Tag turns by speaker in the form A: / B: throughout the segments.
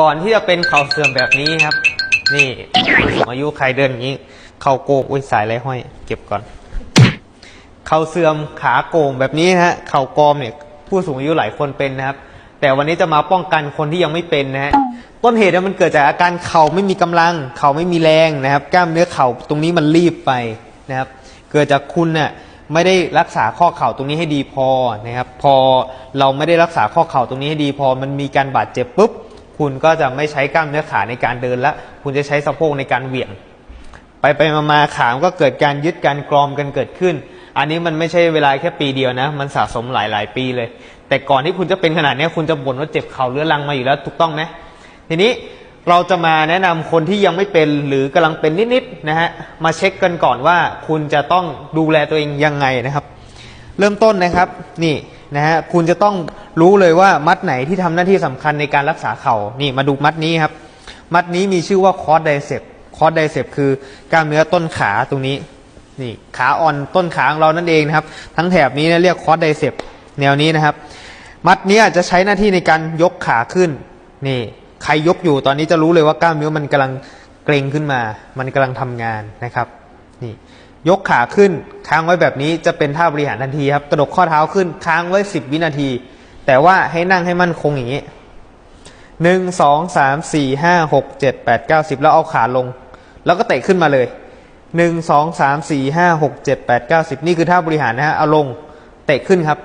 A: ก่อนที่จะเป็นเข่าเสื่อมแบบนี้ครับ นี่อายุใครเดินอย่างนี้ เข่าโกงอุ้ยสายไรห้อย เก็บก่อน เข่าเสื่อมขาโก่งแบบนี้ฮะ เข่ากอมเนี่ย ผู้สูงอายุหลายคนเป็นนะครับ แต่วันนี้จะมาป้องกันคนที่ยังไม่เป็นนะฮะต้นเหตุเนี่ยมันเกิดจากอาการเข่าไม่มีกำลัง เข่าไม่มีแรงนะครับ กล้ามเนื้อเข่าตรงนี้มันรีบไปนะครับ เกิดจากคุณน่ะไม่ได้รักษาข้อเข่าตรงนี้ให้ดีพอนะครับ พอเราไม่ได้รักษาข้อเข่าตรงนี้ให้ดีพอ มันมีการบาดเจ็บปุ๊บ คุณก็จะไม่ใช้กล้ามเนื้อขาในการเดินละคุณจะใช้สะโพกในการเหวี่ยง ไปไปมามาขามก็เกิดการยึดการกรอมกันเกิดขึ้น อันนี้มันไม่ใช่เวลาแค่ปีเดียวนะ มันสะสมหลายหลาย ๆ ปีเลย แต่ก่อนที่คุณจะเป็นขนาดนี้คุณจะบ่นว่าเจ็บเข่าเรื้อรังมาอยู่แล้วถูกต้องไหมทีนี้เราจะมาแนะนำคนที่ยังไม่เป็นหรือกำลังเป็นนิดๆนะฮะมาเช็คกันก่อนว่าคุณจะต้องดูแลตัวเองยังไงนะครับ เริ่มต้นนะครับนี่ นะฮะคุณจะต้องรู้เลยว่ามัดไหนที่ทำหน้าที่สำคัญในการรักษาเขา่านี่มาดูมัดนี้ครับ มัดนี้มีชื่อว่าคอร์ดไดเซปคอร์ดไดเซปคือกล้ามเนื้อต้นขาตรงนี้นี่ขาอ่อนต้นขาของเรานั่นเองนะครับ ทั้งแถบนี้นะเรียกคอร์ดไดเซปแนวนี้นะครับ มัดนี้จะใช้หน้าที่ในการยกขาขึ้นนี่ใครยกอยู่ตอนนี้จะรู้เลยว่ากล้ามเนื้อมันกำลังเกร็งขึ้นมา มันกำลังทำงานนะครับ นี่ยกขาขึ้นค้างไว้แบบนี้จะเป็นท่าบริหารทันทีครับ กระดกข้อเท้าขึ้นค้างไว้ 10 วินาที แต่ว่าให้นั่งให้มั่นคงอย่างนี้หนึ่งสองสามสี่ห้าหกเจ็ดแปดเก้าสิบแล้วเอาขาลง แล้วก็เตะขึ้นมาเลยหนึ่งสองสามสี่ห้าหกเจ็ดแปดเก้าสิบนี่คือท่าบริหารนะฮะเอาลงเตะขึ้นครับ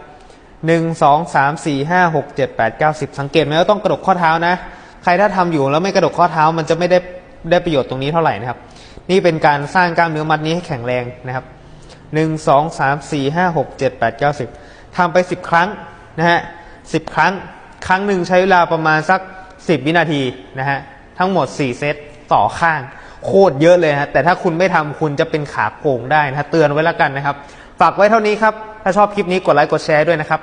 A: หนึ่งสองสามสี่ห้าหกเจ็ดแปดเก้าสิบสังเกตไหมว่าต้องกระดกข้อเท้านะ ใครถ้าทำอยู่แล้วไม่กระดกข้อเท้ามันจะไม่ได้ ได้ประโยชน์ตรงนี้เท่าไหร่นะครับ นี่เป็นการสร้างกล้ามเนื้อมัดนี้ให้แข็งแรงนะครับหนึ่งสองสามสี่ห้าหกเจ็ดแปดเก้าสิบทำไปสิบครั้งนะฮะสิบครั้ง ครั้งหนึ่งใช้เวลาประมาณสักสิบวินาทีนะฮะทั้งหมดสี่เซตต่อข้างโคตรเยอะเลยฮะแต่ถ้าคุณไม่ทำคุณจะเป็นขาโก่งได้นะเตือนไว้แล้วกันนะครับ ฝากไว้เท่านี้ครับ ถ้าชอบคลิปนี้กดไลค์กดแชร์ด้วยนะครับ